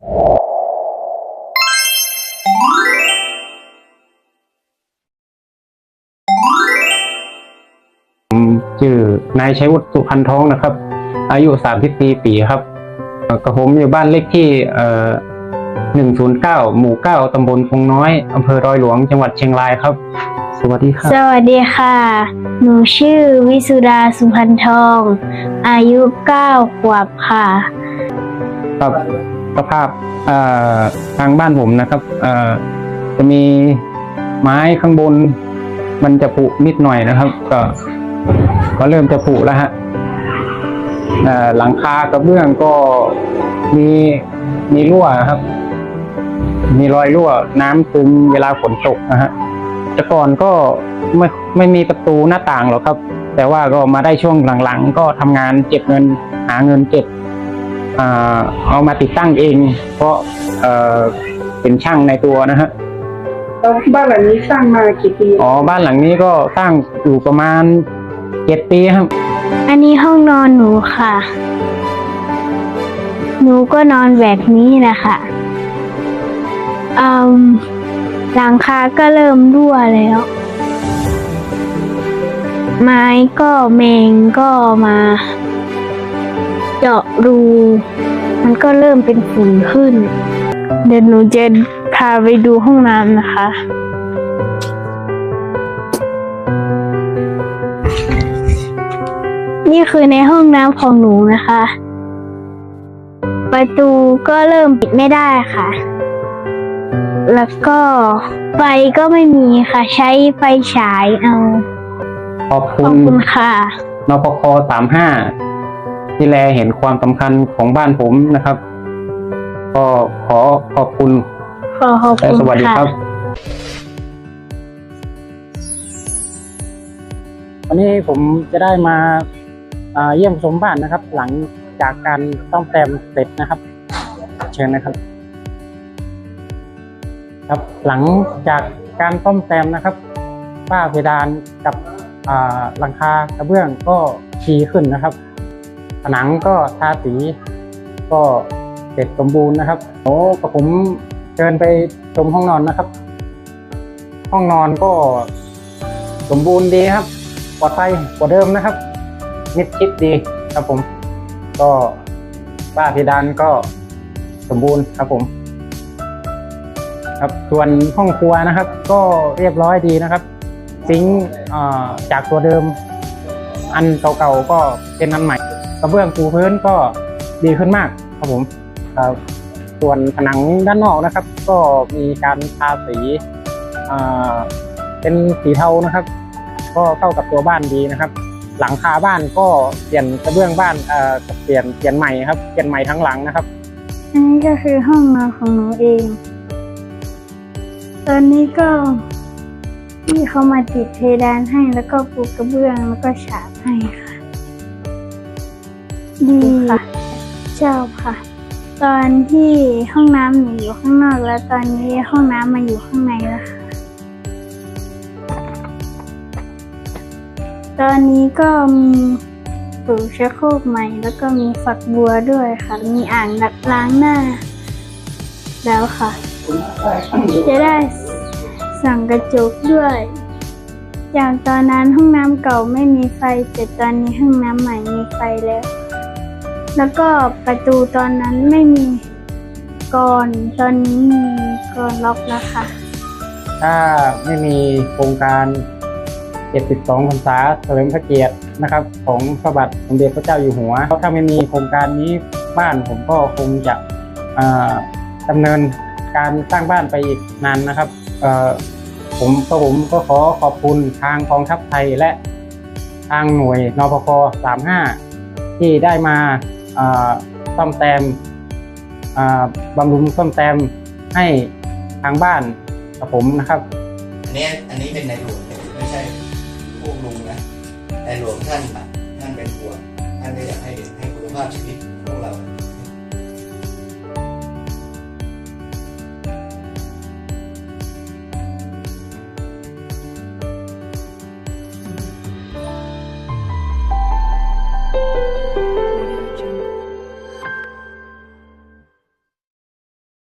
ผมชื่อนายชัยวุฒิสุพันท้องนะครับ อายุ30ปีปีครับเอ่อกับผมอยู่บ้านเลขที่เอ่อ109หมู่9ตำบลพงน้อยอำเภอดอยหลวงจังหวัดเชียงรายครับ สวัสดีครับสวัสดีค่ะ หนูชื่อวิสุดาสุพันทอง อายุ9ขวบค่ะ ครับ สภาพทางบ้านผมนะครับจะมีไม้ข้างบน มันจะผุนิดหน่อยนะครับ ก็ก็เริ่มจะผุแล้วฮะหลังคากระเบื้องก็มีมีรั่วครับ มีรอยรั่ว น้ำซึมเวลาฝนตกนะฮะแต่ก่อนก็ไม่ไม่มีประตูหน้าต่างหรอกครับ แต่ว่าก็มาได้ช่วงหลังๆ ก็ทำงานเก็บเงินหาเงินเก็บ เอามาติดตั้งเอง เพราะเอ่อเป็นช่างในตัวนะฮะแล้วบ้านหลังนี้สร้างมากี่ปีอ๋อบ้านหลังนี้ก็สร้างอยู่ประมาณเจ็ดปีครับ อันนี้ห้องนอนหนูค่ะ หนูก็นอนแบบนี้แหละค่ะอืมหลังคาก็เริ่มรั่วแล้ว ไม้ก็แมงก็มา เจาะรู มันก็เริ่มเป็นฝุ่นขึ้น เดี๋ยวหนูจะพาไปดูห้องน้ำนะคะ นี่คือในห้องน้ำของหนูนะคะ ประตูก็เริ่มปิดไม่ได้ค่ะ แล้วก็ไฟก็ไม่มีค่ะ ใช้ไฟฉายเอา ขอบขคุอบณคุณค่ะ นปคสามห้า ที่แลเห็นความสำคัญของบ้านผมนะครับ ก็ขอขอบคุณขอขอบและคุณสวัสดีค่ะ ครับ วันนี้ผมจะได้มาอ่าเยี่ยมชมบ้านนะครับ หลังจากการซ่อมแซมเสร็จนะครับ เชิญนะครับ ครับหลังจากการซ่อมแซมนะครับฝ้าเพดานกับอ่าหลังคากระเบื้องก็ดีขึ้นนะครับ ผนังก็ทาสีก็เสร็จสมบูรณ์นะครับโอ้กับผมเชิญไปชมห้องนอนนะครับ ห้องนอนก็สมบูรณ์ดีครับปลอดภัยกว่าเดิมนะครับมิดชิดดีครับผม ก็ฝ้าเพดานก็สมบูรณ์ครับผม ครับส่วนห้องครัวนะครับ ก็เรียบร้อยดีนะครับซิงค์จากตัวเดิม อันเก่าๆก็เป็นอันใหม่ กระเบื้องปูพื้นก็ดีขึ้นมากครับผมส่วนผนังด้านนอกนะครับ ก็มีการทาสีเป็นสีเทานะครับ ก็เข้ากับตัวบ้านดีนะครับ หลังคาบ้านก็เปลี่ยนกระเบื้องบ้านเอ่อเปลี่ยนเปลี่ยนใหม่ครับเปลี่ยนใหม่ทั้งหลังนะครับอันนี้ก็คือห้องนอนของหนูเอง ตอนนี้ก็พี่เขามาติดเพดานให้แล้วก็ปูกระเบื้องแล้วก็ฉาบให้ค่ะ ดีค่ะชอบค่ะ ตอนที่ห้องน้ำหนูอยู่ข้างนอกแล้วตอนนี้ห้องน้ำมาอยู่ข้างในแล้วค่ะตอนนี้ก็มีสูชักโครกใหม่ แล้วก็มีฝักบัวด้วยค่ะ มีอ่างดักล้างหน้า แล้วค่ะ จะได้สั่งกระจกด้วยจากตอนนั้นห้องน้ำเก่าไม่มีไฟแต่ตอนนี้ห้องน้ำใหม่มีไฟแล้ว แล้วก็ประตูตอนนั้นไม่มีกรอนตอนนี้มีกรอนล็อกแล้วค่ะ ถ้าไม่มีโครงการ 72พรรษาเฉลิมพระเกียรตินะครับ ของพระบาทสมเด็จพระเจ้าอยู่หัวถ้าไม่มีโครงการนี้บ้านผมก็คงจะดำเนินการสร้างบ้านไปอีกนานนะครับผมก็ผมก็ขอขอบคุณทางกองทัพไทยและทางหน่วยนพค35 ที่ได้มา ซ่อมแซมบำรุงซ่อมแซมให้ทางบ้านกับผมนะครับอันนี้อันนี้เป็นในหลวงไม่ใช่พวกลุงนะในหลวงท่านท่านเป็นห่วงท่านก็อยากให้ให้คุณภาพชีวิต